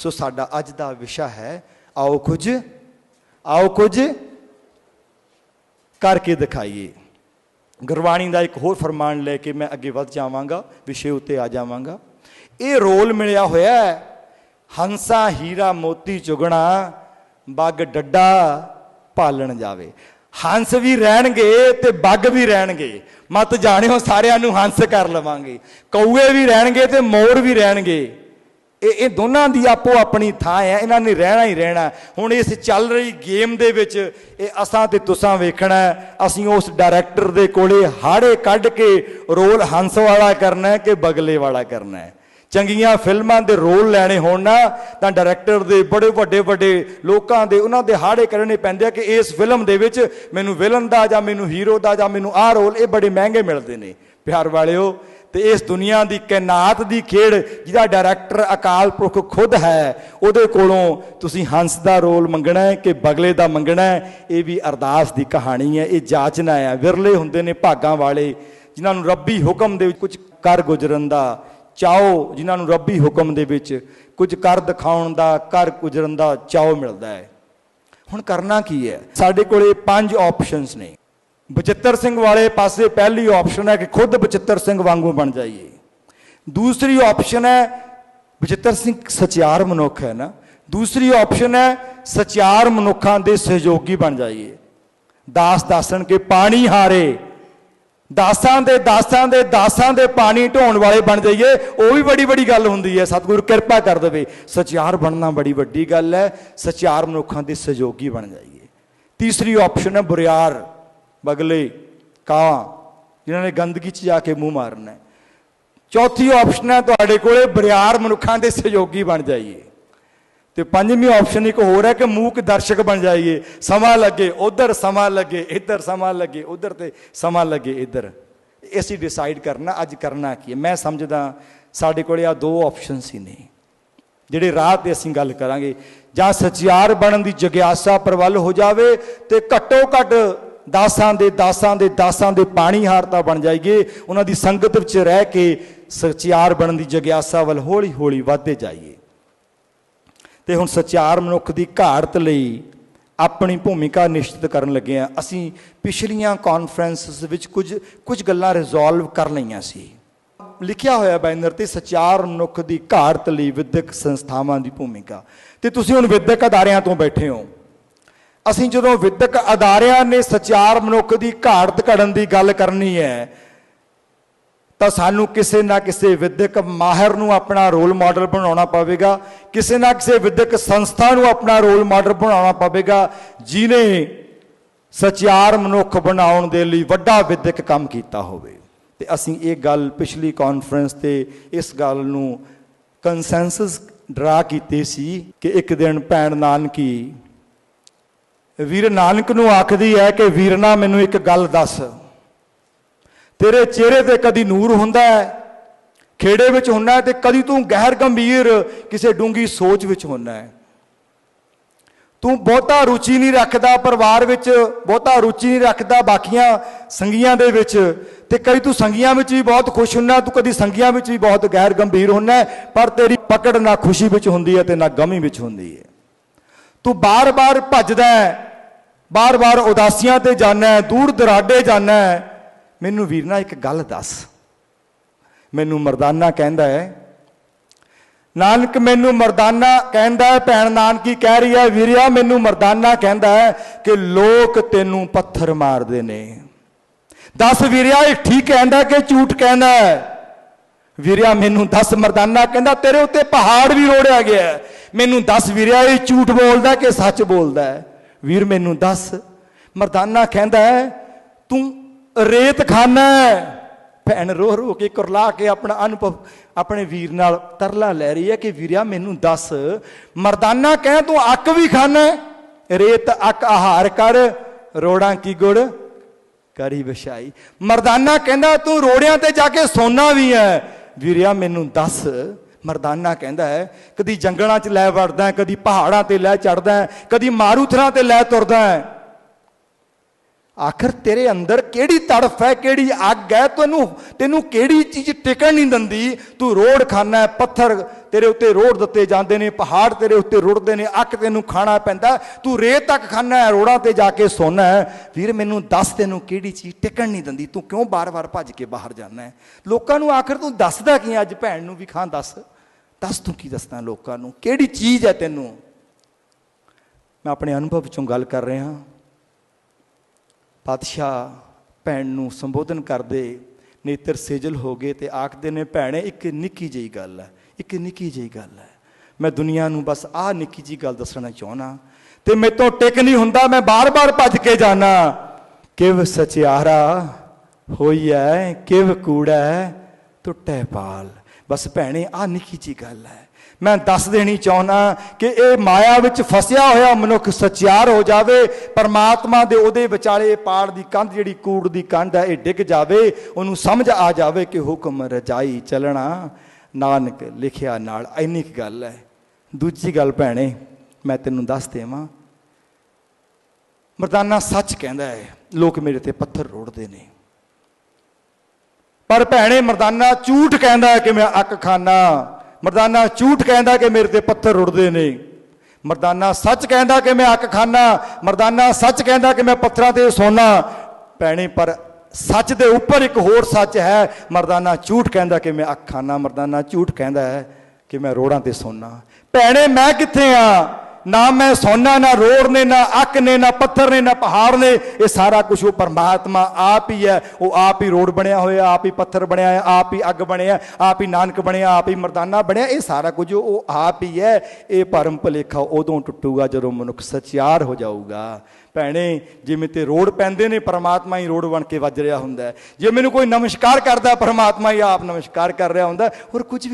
ਸੋ ਸਾਡਾ ਅੱਜ ਦਾ ਵਿਸ਼ਾ ਹੈ, ਆਓ ਕੁਝ ਆਓ ਕੁਝ ਕਰਕੇ ਦਿਖਾਈਏ। ਗੁਰਬਾਣੀ ਦਾ ਇੱਕ ਹੋਰ ਫਰਮਾਨ ਲੈ ਕੇ ਮੈਂ ਅੱਗੇ ਵੱਧ ਜਾਵਾਂਗਾ, ਵਿਸ਼ੇ ਉੱਤੇ ਆ ਜਾਵਾਂਗਾ। ਇਹ ਰੋਲ ਮਿਲਿਆ ਹੋਇਆ ਹੈ, ਹੰਸਾ ਹੀਰਾ ਮੋਤੀ ਚੁਗਣਾ, ਬੱਗ ਡੱਡਾ ਪਾਲਣ ਜਾਵੇ। ਹੰਸ ਵੀ ਰਹਿਣਗੇ ਤੇ ਬੱਗ ਵੀ ਰਹਿਣਗੇ। ਮਤ ਜਾਣਿਓ ਸਾਰਿਆਂ ਨੂੰ ਹੰਸ ਕਰ ਲਵਾਂਗੇ। ਕੌਏ ਵੀ ਰਹਿਣਗੇ ਤੇ ਮੋਰ ਵੀ ਰਹਿਣਗੇ। ਇਹ ਇਹ ਦੋਨਾਂ ਦੀ ਆਪੋ ਆਪਣੀ ਥਾਂ ਹੈ, ਇਹਨਾਂ ਨੇ ਰਹਿਣਾ ਹੀ ਰਹਿਣਾ। ਹੁਣ ਇਸ ਚੱਲ ਰਹੀ ਗੇਮ ਦੇ ਵਿੱਚ ਇਹ ਅਸਾਂ ਤੇ ਤੁਸਾਂ ਵੇਖਣਾ ਅਸੀਂ ਉਸ ਡਾਇਰੈਕਟਰ ਦੇ ਕੋਲੇ ਹਾੜੇ ਕੱਢ ਕੇ ਰੋਲ ਹੰਸ ਵਾਲਾ ਕਰਨਾ ਕਿ ਬਗਲੇ ਵਾਲਾ ਕਰਨਾ ਚੰਗੀਆਂ ਫਿਲਮਾਂ ਦੇ ਰੋਲ ਲੈਣੇ ਹੋਣ ਨਾ, ਤਾਂ ਡਾਇਰੈਕਟਰ ਦੇ ਬੜੇ ਵੱਡੇ ਵੱਡੇ ਲੋਕਾਂ ਦੇ, ਉਹਨਾਂ ਦੇ ਹਾੜੇ ਕਰਨੇ ਪੈਂਦੇ ਆ ਕਿ ਇਸ ਫਿਲਮ ਦੇ ਵਿੱਚ ਮੈਨੂੰ ਵਿਲਨ ਦਾ ਜਾਂ ਮੈਨੂੰ ਹੀਰੋ ਦਾ ਜਾਂ ਮੈਨੂੰ ਆਹ ਰੋਲ ਇਹ ਬੜੇ ਮਹਿੰਗੇ ਮਿਲਦੇ ਨੇ। ਪਿਆਰ ਵਾਲਿਓ ਤੇ ਇਸ ਦੁਨੀਆ ਦੀ ਕਾਇਨਾਤ ਦੀ ਖੇਡ ਜਿਹਦਾ ਡਾਇਰੈਕਟਰ ਅਕਾਲ ਪੁਰਖ ਖੁਦ ਹੈ, ਉਹਦੇ ਕੋਲੋਂ ਤੁਸੀਂ ਹੰਸ ਦਾ ਰੋਲ ਮੰਗਣਾ ਹੈ ਕਿ ਬਗਲੇ ਦਾ ਮੰਗਣਾ ਹੈ, ਇਹ ਵੀ ਅਰਦਾਸ ਦੀ ਕਹਾਣੀ ਹੈ, ਇਹ ਜਾਚਨਾ ਹੈ। ਵਿਰਲੇ ਹੁੰਦੇ ਨੇ ਭਾਗਾਂ ਵਾਲੇ, ਜਿਨ੍ਹਾਂ ਨੂੰ ਰੱਬੀ ਹੁਕਮ ਦੇ ਵਿੱਚ ਕੁਝ ਕਰ ਗੁਜ਼ਰਨ ਦਾ, ਚਾਓ ਜਿਨ੍ਹਾਂ ਨੂੰ ਰੱਬੀ ਹੁਕਮ ਦੇ ਵਿੱਚ ਕੁਝ ਕਰ ਦਿਖਾਉਣ ਦਾ, ਕਰ ਗੁਜ਼ਰਨ ਦਾ ਚਾਓ ਮਿਲਦਾ ਹੈ। ਹੁਣ ਕਰਨਾ ਕੀ ਹੈ? ਸਾਡੇ ਕੋਲੇ ਪੰਜ ਆਪਸ਼ਨਸ ਨੇ। ਬਚਿੱਤਰ ਸਿੰਘ ਵਾਲੇ ਪਾਸੇ ਪਹਿਲੀ ਆਪਸ਼ਨ ਹੈ ਕਿ ਖੁਦ ਬਚਿੱਤਰ ਸਿੰਘ ਵਾਂਗੂ ਬਣ ਜਾਈਏ। ਦੂਸਰੀ ਆਪਸ਼ਨ ਹੈ, ਬਚਿੱਤਰ ਸਿੰਘ ਸਚਿਆਰ ਮਨੁੱਖ ਹੈ ਨਾ। ਦੂਸਰੀ ਆਪਸ਼ਨ ਹੈ, ਸਚਿਆਰ ਮਨੁੱਖਾਂ ਦੇ ਸਹਿਯੋਗੀ ਬਣ ਜਾਈਏ। ਦਾਸ ਦਾਸਣ ਕੇ ਪਾਣੀ ਹਾਰੇ। ਦਾਸਾਂ ਦੇ ਦਾਸਾਂ ਦੇ ਦਾਸਾਂ ਦੇ ਪਾਣੀ ਢੋਣ ਵਾਲੇ ਬਣ ਜਾਈਏ। ਉਹ ਵੀ ਬੜੀ ਬੜੀ ਗੱਲ ਹੁੰਦੀ ਹੈ, ਸਤਿਗੁਰੂ ਕਿਰਪਾ ਕਰ ਦੇਵੇ। ਸਚਿਆਰ ਬਣਨਾ ਬੜੀ ਵੱਡੀ ਗੱਲ ਹੈ, ਸਚਿਆਰ ਮਨੁੱਖਾਂ ਦੇ ਸਹਿਯੋਗੀ ਬਣ ਜਾਈਏ। ਤੀਸਰੀ ਆਪਸ਼ਨ ਹੈ ਬੁਰਿਆਰ। ਬਗਲੇ, ਕਾਵਾਂ, ਜਿਨ੍ਹਾਂ ਨੇ ਗੰਦਗੀ 'ਚ ਜਾ ਕੇ ਮੂੰਹ ਮਾਰਨਾ ਹੈ। ਚੌਥੀ ਆਪਸ਼ਨ ਹੈ, ਤੁਹਾਡੇ ਕੋਲੇ ਬਰਿਆਰ ਮਨੁੱਖਾਂ ਦੇ ਸਹਿਯੋਗੀ ਬਣ ਜਾਈਏ। ਤੇ ਪੰਜਵੀਂ ਆਪਸ਼ਨ ਇੱਕ ਹੋਰ ਹੈ ਕਿ ਮੂਕ ਦਰਸ਼ਕ ਬਣ ਜਾਈਏ। ਸਮਾਂ ਲੱਗੇ, ਉਧਰ ਸਮਾਂ ਲੱਗੇ, ਇੱਧਰ ਸਮਾਂ ਲੱਗੇ, ਉਧਰ ਤੇ ਸਮਾਂ ਲੱਗੇ, ਇੱਧਰ। ਅਸੀਂ ਡਿਸਾਈਡ ਕਰਨਾ, ਅੱਜ ਕਰਨਾ ਕੀ ਹੈ? ਮੈਂ ਸਮਝਦਾ, ਸਾਡੇ ਕੋਲੇ ਆ ਦੋ ਆਪਸ਼ਨਸ ਹੀ ਨੇ। ਜਿਹੜੇ ਰਾਹ ਤੇ ਅਸੀਂ ਗੱਲ ਕਰਾਂਗੇ। ਜਾਂ ਸਚਿਆਰ ਬਣਨ ਦੀ ਜਗਿਆਸਾ ਪ੍ਰਵਲ ਹੋ ਜਾਵੇ ਤੇ ਘੱਟੋ ਘੱਟ ਦਾਸਾਂ ਦੇ ਦਾਸਾਂ ਦੇ ਦਾਸਾਂ ਦੇ ਪਾਣੀ ਹਾਰਤਾ ਬਣ ਜਾਈਏ ਉਹਨਾਂ ਦੀ ਸੰਗਤ ਵਿੱਚ ਰਹਿ ਕੇ ਸਚਿਆਰ ਬਣਨ ਦੀ ਜਗਿਆਸਾ ਵੱਲ ਹੌਲੀ ਹੌਲੀ ਵਧਦੇ ਜਾਈਏ। ਤੇ ਹੁਣ ਸਚਿਆਰ ਮਨੁੱਖ ਦੀ ਘਾੜਤ ਲਈ ਆਪਣੀ ਭੂਮਿਕਾ ਨਿਸ਼ਚਿਤ ਕਰਨ ਲੱਗੇ ਆ ਅਸੀਂ ਪਿਛਲੀਆਂ ਕਾਨਫਰੰਸਸ ਵਿੱਚ ਕੁਝ ਕੁਝ ਗੱਲਾਂ ਰਿਜ਼ੋਲਵ ਕਰ ਲਈਆਂ ਸੀ। ਲਿਖਿਆ ਹੋਇਆ ਬੈਨਰ ਤੇ ਸਚਿਆਰ ਮਨੁੱਖ ਦੀ ਘਾੜਤ ਲਈ ਵਿਦਿਅਕ ਸੰਸਥਾਵਾਂ ਦੀ ਭੂਮਿਕਾ। ਤੇ ਤੁਸੀਂ ਹੁਣ ਵਿਦਿਅਕ ਅਦਾਰਿਆਂ ਤੋਂ ਬੈਠੇ ਹੋ। ਅਸੀਂ ਜਦੋਂ ਵਿਦਿਅਕ ਅਦਾਰਿਆਂ ਨੇ ਸਚਿਆਰ ਮਨੁੱਖ ਦੀ ਘਾੜਤ ਘੜਨ ਦੀ ਗੱਲ ਕਰਨੀ ਹੈ, ਤਾਂ ਸਾਨੂੰ ਕਿਸੇ ਨਾ ਕਿਸੇ ਵਿਦਿਅਕ ਮਾਹਿਰ ਨੂੰ ਆਪਣਾ ਰੋਲ ਮਾਡਲ ਬਣਾਉਣਾ ਪਵੇਗਾ, ਕਿਸੇ ਨਾ ਕਿਸੇ ਵਿਦਿਅਕ ਸੰਸਥਾ ਨੂੰ ਆਪਣਾ ਰੋਲ ਮਾਡਲ ਬਣਾਉਣਾ ਪਵੇਗਾ ਜਿਨੇ ਸਚਿਆਰ ਮਨੁੱਖ ਬਣਾਉਣ ਦੇ ਲਈ ਵੱਡਾ ਵਿਦਿਅਕ ਕੰਮ ਕੀਤਾ ਹੋਵੇ। ਤੇ ਅਸੀਂ ਇਹ ਗੱਲ ਪਿਛਲੀ ਕਾਨਫਰੰਸ ਤੇ ਇਸ ਗੱਲ ਨੂੰ ਕੰਸੈਂਸਸ ਡਰਾ ਕੀਤੀ ਸੀ ਕਿ ਇੱਕ ਦਿਨ ਭੈਣ ਨਾਨਕੀ ਵੀਰ ਨਾਨਕ ਨੂੰ ਆਖਦੀ ਹੈ ਕਿ ਵੀਰਨਾ ਮੈਨੂੰ ਇੱਕ ਗੱਲ ਦੱਸ। ਤੇਰੇ ਚਿਹਰੇ ਤੇ ਕਦੀ ਨੂਰ ਹੁੰਦਾ ਹੈ, ਖੇੜੇ ਵਿੱਚ ਹੁੰਦਾ ਹੈ ਤੇ ਕਦੀ ਤੂੰ ਗਹਿਰ ਗੰਭੀਰ ਕਿਸੇ ਡੂੰਗੀ ਸੋਚ ਵਿੱਚ ਹੁੰਦਾ ਹੈ। ਤੂੰ ਬਹੁਤਾ ਰੁਚੀ ਨਹੀਂ ਰੱਖਦਾ ਪਰਿਵਾਰ ਵਿੱਚ, ਬਹੁਤਾ ਰੁਚੀ ਨਹੀਂ ਰੱਖਦਾ ਬਾਕੀਆਂ ਸੰਗੀਆਂ ਦੇ ਵਿੱਚ ਤੇ ਕਦੀ ਤੂੰ ਸੰਗੀਆਂ ਵਿੱਚ ਵੀ ਬਹੁਤ ਖੁਸ਼ ਹੁੰਨਾ ਤੂੰ ਕਦੀ ਸੰਗੀਆਂ ਵਿੱਚ ਵੀ ਬਹੁਤ ਗੈਰ ਗੰਭੀਰ ਹੁੰਨਾ ਪਰ ਤੇਰੀ ਪਕੜ ਨਾ ਖੁਸ਼ੀ ਵਿੱਚ ਹੁੰਦੀ ਹੈ ਤੇ ਨਾ ਗਮੀ ਵਿੱਚ ਹੁੰਦੀ ਹੈ। ਤੂੰ ਬਾਰ-ਬਾਰ ਭੱਜਦਾ ਹੈ ਬਾਰ-ਬਾਰ ਉਦਾਸੀਆਂ ਤੇ ਜਾਂਦਾ ਦੂਰ ਦਰਾਡੇ ਜਾਂਦਾ ਮੈਨੂੰ ਵੀਰਨਾ ਇੱਕ ਗੱਲ ਦੱਸ। ਮੈਨੂੰ ਮਰਦਾਨਾ ਕਹਿੰਦਾ ਹੈ, ਨਾਨਕ ਮੈਨੂੰ ਮਰਦਾਨਾ ਕਹਿੰਦਾ ਹੈ, ਭੈਣ ਨਾਨਕੀ ਕਹਿ ਰਹੀ ਹੈ, ਵੀਰਿਆ ਮੈਨੂੰ ਮਰਦਾਨਾ ਕਹਿੰਦਾ ਹੈ ਕਿ ਲੋਕ ਤੈਨੂੰ ਪੱਥਰ ਮਾਰਦੇ ਨੇ। ਦੱਸ ਵੀਰਿਆ, ਇਹ ਠੀਕ ਕਹਿੰਦਾ ਕਿ ਝੂਠ ਕਹਿੰਦਾ ਹੈ? ਵੀਰਿਆ, ਮੈਨੂੰ ਦੱਸ ਮਰਦਾਨਾ ਕਹਿੰਦਾ, ਤੇਰੇ ਉੱਤੇ ਪਹਾੜ ਵੀ ਰੋੜਿਆ ਗਿਆ ਮੈਨੂੰ ਦੱਸ ਵੀਰਿਆ, ਇਹ ਝੂਠ ਬੋਲਦਾ ਕਿ ਸੱਚ ਬੋਲਦਾ ਹੈ? ਵੀਰ ਮੈਨੂੰ ਦੱਸ, ਮਰਦਾਨਾ ਕਹਿੰਦਾ ਤੂੰ ਰੇਤ ਖਾਨਾ ਭੈਣ ਰੋ ਰੋ ਕੇ ਕੁਰਲਾ ਕੇ ਆਪਣਾ ਅਨੁਭਵ ਆਪਣੇ ਵੀਰ ਨਾਲ ਤਰਲਾ ਲੈ ਰਹੀ ਹੈ ਕਿ ਵੀਰਿਆ ਮੈਨੂੰ ਦੱਸ, ਮਰਦਾਨਾ ਕਹਿ ਤੂੰ ਅੱਕ ਵੀ ਖਾਨਾ ਰੇਤ ਅੱਕ ਆਹਾਰ ਕਰ, ਰੋੜਾਂ ਕੀ ਗੁੜ ਕਰੀ ਵਿਛਾਈ। ਮਰਦਾਨਾ ਕਹਿੰਦਾ, ਤੂੰ ਰੋੜਿਆਂ ਤੇ ਜਾ ਕੇ ਸੋਨਾ ਵੀ ਹੈ। ਵੀਰਿਆ ਮੈਨੂੰ ਦੱਸ ਮਰਦਾਨਾ ਕਹਿੰਦਾ ਹੈ, ਕਦੀ ਜੰਗਲਾਂ 'ਚ ਲੈ ਵੜਦਾ ਕਦੀ ਪਹਾੜਾਂ ਤੇ ਲੈ ਚੜਦਾ ਕਦੀ ਮਾਰੂਥਰਾਂ ਤੇ ਲੈ ਤੁਰਦਾ ਹੈ। ਆਖਰ ਤੇਰੇ ਅੰਦਰ ਕਿਹੜੀ ਤੜਫ ਹੈ, ਕਿਹੜੀ ਅੱਗ ਹੈ? ਤੈਨੂੰ ਤੈਨੂੰ ਕਿਹੜੀ ਚੀਜ਼ ਟਿਕਣ ਨਹੀਂ ਦਿੰਦੀ? ਤੂੰ ਰੋੜ ਖਾਨਾ ਪੱਥਰ ਤੇਰੇ ਉੱਤੇ ਰੋੜ ਦਿੱਤੇ ਜਾਂਦੇ ਨੇ, ਪਹਾੜ ਤੇਰੇ ਉੱਤੇ ਰੁੜਦੇ ਨੇ ਅੱਕ ਤੈਨੂੰ ਖਾਣਾ ਪੈਂਦਾ ਤੂੰ ਰੇਤ ਤੱਕ ਖਾਨਾ ਹੈ, ਰੋੜਾਂ ਤੇ ਜਾ ਕੇ ਸੋਨਾ ਹੈ। ਵੀਰ, ਮੈਨੂੰ ਦੱਸ ਤੈਨੂੰ ਕਿਹੜੀ ਚੀਜ਼ ਟਿਕਣ ਨਹੀਂ ਦਿੰਦੀ? ਤੂੰ ਕਿਉਂ ਬਾਰ-ਬਾਰ ਭੱਜ ਕੇ ਬਾਹਰ ਜਾਣਾ ਹੈ? ਲੋਕਾਂ ਨੂੰ ਆਖਰ ਤੂੰ ਦੱਸਦਾ ਕੀ ਅੱਜ ਭੈਣ ਨੂੰ ਵੀ ਖਾਂ ਦੱਸ। ਦੱਸ ਤੂੰ ਕੀ ਦੱਸਦਾ ਲੋਕਾਂ ਨੂੰ? ਕਿਹੜੀ ਚੀਜ਼ ਹੈ ਤੈਨੂੰ? ਮੈਂ ਆਪਣੇ ਅਨੁਭਵ ਚੋਂ ਗੱਲ ਕਰ ਰਿਹਾ ਪਾਤਸ਼ਾਹ ਭੈਣ ਨੂੰ ਸੰਬੋਧਨ ਕਰਦੇ ਨੇਤਰ ਸੇਜਲ ਹੋ ਗਏ ਤੇ ਆਖਦੇ ਨੇ, ਭੈਣੇ, ਇੱਕ ਨਿੱਕੀ ਜਿਹੀ ਗੱਲ ਹੈ, ਇੱਕ ਨਿੱਕੀ ਜਿਹੀ ਗੱਲ ਹੈ। ਮੈਂ ਦੁਨੀਆ ਨੂੰ ਬਸ ਆਹ ਨਿੱਕੀ ਜਿਹੀ ਗੱਲ ਦੱਸਣਾ ਚਾਹਣਾ ਤੇ ਮੇਤੋਂ ਟਿਕ ਨਹੀਂ ਹੁੰਦਾ, ਮੈਂ ਬਾਰ-ਬਾਰ ਭੱਜ ਕੇ ਜਾਣਾ ਕਿਵ ਸਚਿਆਰਾ ਹੋਈ ਐ ਕਿਵ ਕੂੜਾ ਟੁੱਟੇ ਪਾਲ। ਬਸ ਭੈਣੇ, ਆਹ ਨਿੱਕੀ ਜਿਹੀ ਗੱਲ ਹੈ। ਮੈਂ ਦੱਸ ਦੇਣੀ ਚਾਹੁੰਦਾ ਕਿ ਇਹ ਮਾਇਆ ਵਿੱਚ ਫਸਿਆ ਹੋਇਆ ਮਨੁੱਖ ਸਚਿਆਰ ਹੋ ਜਾਵੇ, ਪਰਮਾਤਮਾ ਦੇ ਉਹਦੇ ਵਿਚਾਲੇ ਪਾੜ ਦੀ ਕੰਧ ਜਿਹੜੀ ਕੂੜ ਦੀ ਕੰਧ ਹੈ, ਇਹ ਡਿੱਗ ਜਾਵੇ, ਉਹਨੂੰ ਸਮਝ ਆ ਜਾਵੇ ਕਿ ਹੁਕਮ ਰਜਾਈ ਚੱਲਣਾ। ਨਾਨਕ ਲਿਖਿਆ ਨਾਲ ਇੰਨੀ ਕੁ ਗੱਲ ਹੈ। ਦੂਜੀ ਗੱਲ ਭੈਣੇ, ਮੈਂ ਤੈਨੂੰ ਦੱਸ ਦੇਵਾਂ। ਮਰਦਾਨਾ ਸੱਚ ਕਹਿੰਦਾ ਹੈ, ਲੋਕ ਮੇਰੇ ਤੇ ਪੱਥਰ ਰੋੜਦੇ ਨੇ। ਪਰ ਭੈਣੇ ਮਰਦਾਨਾ ਝੂਠ ਕਹਿੰਦਾ ਹੈ ਕਿ ਮੈਂ ਅੱਕ ਖਾਨਾ। ਮਰਦਾਨਾ ਝੂਠ ਕਹਿੰਦਾ ਕਿ ਮੇਰੇ ਤੇ ਪੱਥਰ ਰੁੜਦੇ ਨੇ। ਮਰਦਾਨਾ ਸੱਚ ਕਹਿੰਦਾ ਕਿ ਮੈਂ ਅੱਕ ਖਾਨਾ। ਮਰਦਾਨਾ ਸੱਚ ਕਹਿੰਦਾ ਕਿ ਮੈਂ ਪੱਥਰਾਂ ਤੇ ਸੋਨਾ। ਭੈਣੇ, ਪਰ ਸੱਚ ਦੇ ਉੱਪਰ ਇੱਕ ਹੋਰ ਸੱਚ ਹੈ। ਮਰਦਾਨਾ ਝੂਠ ਕਹਿੰਦਾ ਕਿ ਮੈਂ ਅੱਖ ਖਾਨਾ। ਮਰਦਾਨਾ ਝੂਠ ਕਹਿੰਦਾ ਹੈ ਕਿ ਮੈਂ ਰੋੜਾਂ ਤੇ ਸੋਨਾ। ਭੈਣੇ, ਮੈਂ ਕਿੱਥੇ ਆ? ਨਾ ਮੈਂ ਸੋਨਾ, ਨਾ ਰੋੜ ਨੇ, ਨਾ ਅੱਕ ਨੇ, ਨਾ ਪੱਥਰ ਨੇ, ਨਾ ਪਹਾੜ ਨੇ, ਇਹ ਸਾਰਾ ਕੁਝ ਉਹ ਪਰਮਾਤਮਾ ਆਪ ਹੀ ਹੈ। ਉਹ ਆਪ ਹੀ ਰੋੜ ਬਣਿਆ ਹੋਇਆ, ਆਪ ਹੀ ਪੱਥਰ ਬਣਿਆ ਹੈ, ਆਪ ਹੀ ਅੱਗ ਬਣਿਆ, ਆਪ ਹੀ ਨਾਨਕ ਬਣਿਆ, ਆਪ ਹੀ ਮਰਦਾਨਾ ਬਣਿਆ, ਇਹ ਸਾਰਾ ਕੁਝ ਉਹ ਆਪ ਹੀ ਹੈ। ਇਹ ਭਰਮ ਭਲੇਖਾ ਉਦੋਂ ਟੁੱਟੂਗਾ ਜਦੋਂ ਮਨੁੱਖ ਸਚਿਆਰ ਹੋ ਜਾਊਗਾ। ਭੈਣੇ, ਜਿਵੇਂ ਤੇ ਰੋੜ ਪੈਂਦੇ ਨੇ, ਪਰਮਾਤਮਾ ਹੀ ਰੋੜ ਬਣ ਕੇ ਵੱਜ ਰਿਹਾ ਹੁੰਦਾ ਜੇ ਮੈਨੂੰ ਕੋਈ ਨਮਸਕਾਰ ਕਰਦਾ, ਪਰਮਾਤਮਾ ਹੀ ਆਪ ਨਮਸਕਾਰ ਕਰ ਰਿਹਾ ਹੁੰਦਾ ਹੈ। ਹੋਰ ਕੁਝ ਵੀ